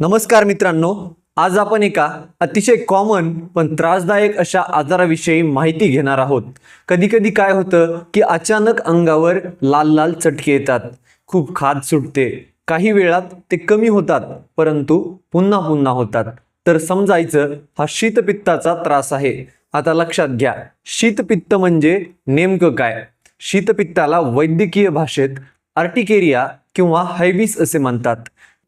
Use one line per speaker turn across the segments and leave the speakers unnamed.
नमस्कार मित्रांनो आज आपण एका अतिशय कॉमन पण त्रासदायक अशा आजाराविषयी माहिती घेणार आहोत. कधी कधी काय होतं की अचानक अंगावर लाल लाल चटके येतात. खूप खाद सुटते. काही वेळात ते कमी होतात परंतु पुन्हा पुन्हा होतात. तर समजायचं हा शीतपित्ताचा त्रास आहे. आता लक्षात घ्या शीतपित्त म्हणजे नेमकं काय? शीतपित्ताला वैद्यकीय भाषेत आर्टिकेरिया किंवा हायबिस असे म्हणतात.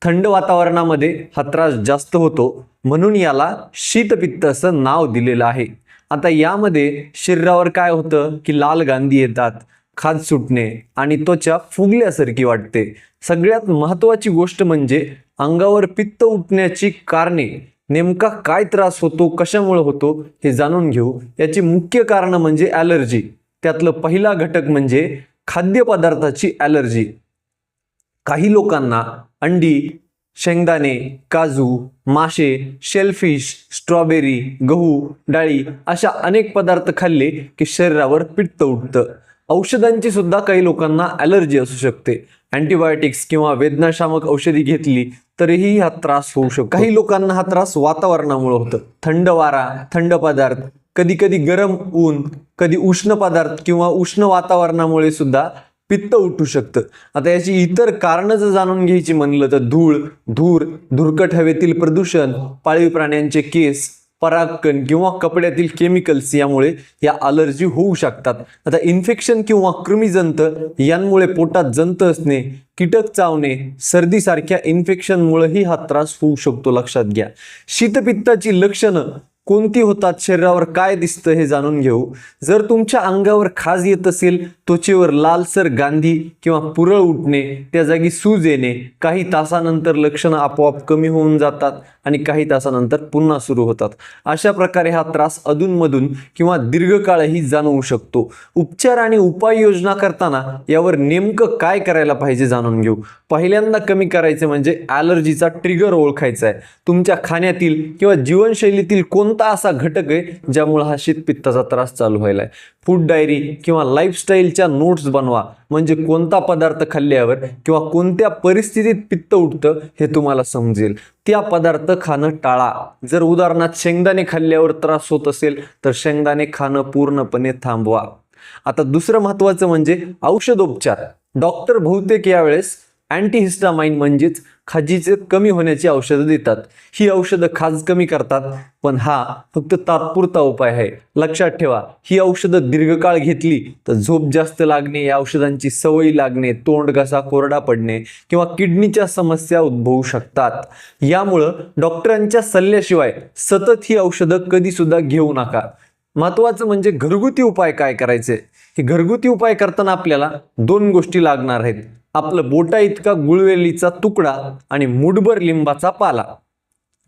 थंड वातावरणामध्ये हा त्रास जास्त होतो. म्हणून याला शीतपित्त असं नाव दिलेलं आहे. आता यामध्ये शरीरावर काय होतं की लाल गांधी येतात खाज सुटणे आणि त्वचा फुगल्यासारखी वाटते. सगळ्यात महत्त्वाची गोष्ट म्हणजे अंगावर पित्त उठण्याची कारणे. नेमका काय त्रास होतो कशामुळे होतो हे जाणून घेऊ. याची मुख्य कारणं म्हणजे ॲलर्जी. त्यातलं पहिला घटक म्हणजे खाद्यपदार्थाची ॲलर्जी. काही लोकांना अंडी शेंगदाणे काजू मासे शेलफिश स्ट्रॉबेरी गहू डाळी अशा अनेक पदार्थ खाल्ले की शरीरावर पित्त उठतं. औषधांची सुद्धा काही लोकांना ॲलर्जी असू शकते. अँटीबायोटिक्स किंवा वेदनाशामक औषधी घेतली तरीही हा त्रास होऊ शकतो. काही लोकांना हा त्रास वातावरणामुळे होतं. थंड वारा थंड पदार्थ कधी कधी गरम ऊन कधी उष्ण पदार्थ किंवा उष्ण वातावरणामुळे सुद्धा पित्त उठू शकतं. आता याची इतर कारणं जर जाणून घ्यायची म्हणलं तर धूळ धूर धुरकट हवेतील प्रदूषण पाळीव प्राण्यांचे केस परागकण किंवा कपड्यातील केमिकल्स यामुळे या अलर्जी होऊ शकतात. आता इन्फेक्शन किंवा कृमीजंत यांमुळे पोटात जंत असणे कीटक चावणे सर्दीसारख्या इन्फेक्शनमुळेही हा त्रास होऊ शकतो लक्षात घ्या. शीतपित्ताची लक्षणं कोणती होतात? शरीरावर काय दिसतं हे जाणून घेऊ. जर तुमच्या अंगावर खाज येत असेल त्वचेवर लालसर गांधी किंवा पुरळ उठणे त्या जागी सूज येणे काही तासानंतर लक्षणं आपोआप कमी होऊन जातात आणि काही तासानंतर पुन्हा सुरू होतात. अशा प्रकारे हा त्रास अधूनमधून किंवा दीर्घकाळही जाणवू शकतो. उपचार आणि उपाययोजना करताना यावर नेमकं काय करायला पाहिजे जाणून घेऊ. पहिल्यांदा कमी करायचे म्हणजे ॲलर्जीचा ट्रिगर ओळखायचा आहे. तुमच्या खाण्यातील किंवा जीवनशैलीतील कोण कोणता असा घटक आहे ज्यामुळे हा शीतपित्ताचा त्रास चालू व्हायला आहे? फूड डायरी किंवा लाईफस्टाईलच्या नोट्स बनवा. म्हणजे कोणता पदार्थ खाल्ल्यावर किंवा कोणत्या परिस्थितीत पित्त उठतं हे तुम्हाला समजेल. त्या पदार्थ खाणं टाळा. जर उदाहरणार्थ शेंगदाणे खाल्ल्यावर त्रास होत असेल तर शेंगदाणे खाणं पूर्णपणे थांबवा. आता दुसरं महत्त्वाचं म्हणजे औषधोपचार. डॉक्टर बहुतेक यावेळेस अँटीहिस्टामाइन म्हणजेच खाजीचे कमी होण्याची औषधं देतात. ही औषधं खाज कमी करतात पण हा फक्त तात्पुरता उपाय आहे. लक्षात ठेवा ही औषधं दीर्घकाळ घेतली तर झोप जास्त लागणे या औषधांची सवय लागणे तोंड घसा कोरडा पडणे किंवा किडनीच्या समस्या उद्भवू शकतात. यामुळं डॉक्टरांच्या सल्ल्याशिवाय सतत ही औषधं कधी सुद्धा घेऊ नका. महत्वाचं म्हणजे घरगुती उपाय काय करायचे? हे घरगुती उपाय करताना आपल्याला दोन गोष्टी लागणार आहेत. आपलं बोटा इतका गुळवेलीचा तुकडा आणि मुठभर लिंबाचा पाला.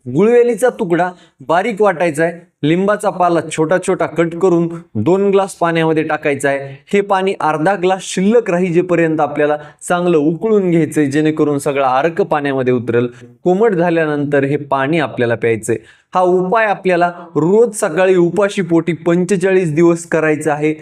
गुळवेलीचा तुकडा बारीक वाटायचा आहे. लिंबाचा पाला छोटा छोटा कट करून दोन ग्लास पाण्यामध्ये टाकायचा आहे. हे पाणी अर्धा ग्लास शिल्लक राहीजेपर्यंत आपल्याला चांगलं उकळून घ्यायचंय जेणेकरून सगळं अर्क पाण्यामध्ये उतरेल. कोमट झाल्यानंतर हे पाणी आपल्याला प्यायचंय. हा उपाय आपल्याला रोज सकाळी उपाशी पोटी पंचेचाळीस दिवस करायचा आहे.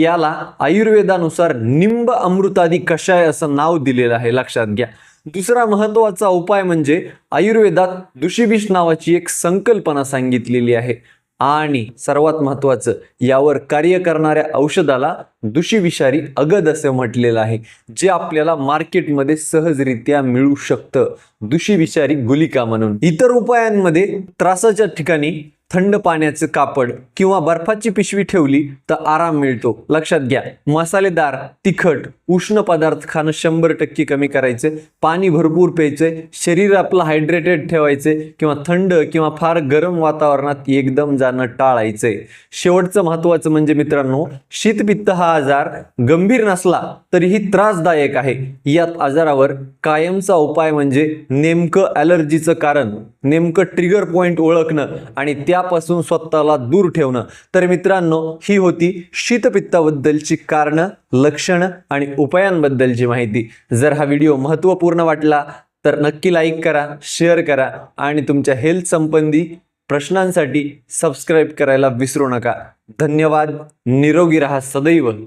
याला आयुर्वेदानुसार निंब अमृतादी कषाय असं नाव दिलेलं आहे. लक्षात घ्या. दुसरा महत्त्वाचा उपाय म्हणजे आयुर्वेदात दुशिबिष नावाची एक संकल्पना सांगितलेली आहे. आणि सर्वात महत्वाचं यावर कार्य करणाऱ्या औषधाला दुशिविषारी अगद असं म्हटलेलं आहे जे आपल्याला मार्केटमध्ये सहजरित्या मिळू शकतं. दुशिविषारी गुलिका म्हणून. इतर उपायांमध्ये त्रासाच्या ठिकाणी थंड पाण्याचं कापड किंवा बर्फाची पिशवी ठेवली तर आराम मिळतो. लक्षात घ्या मसालेदार तिखट उष्ण पदार्थ खाणं शंभर टक्के कमी करायचे. पाणी भरपूर प्यायचंय शरीर आपलं हायड्रेटेड ठेवायचे किंवा थंड किंवा फार गरम वातावरणात एकदम जाणं टाळायचंय शेवटचं महत्वाचं म्हणजे मित्रांनो शीतपित्त हा आजार गंभीर नसला तरीही त्रासदायक आहे. यात आजारावर कायमचा उपाय म्हणजे नेमकं ॲलर्जीचं कारण नेमकं ट्रिगर पॉईंट ओळखणं आणि त्या त्यापासून स्वतःला दूर ठेवणं. तर मित्रांनो ही होती शीतपित्ताबद्दलची कारणं लक्षणं आणि उपायांबद्दलची माहिती. जर हा व्हिडिओ महत्त्वपूर्ण वाटला तर नक्की लाईक करा शेअर करा आणि तुमच्या हेल्थ संबंधी प्रश्नांसाठी सबस्क्राईब करायला विसरू नका. धन्यवाद. निरोगी रहा सदैव.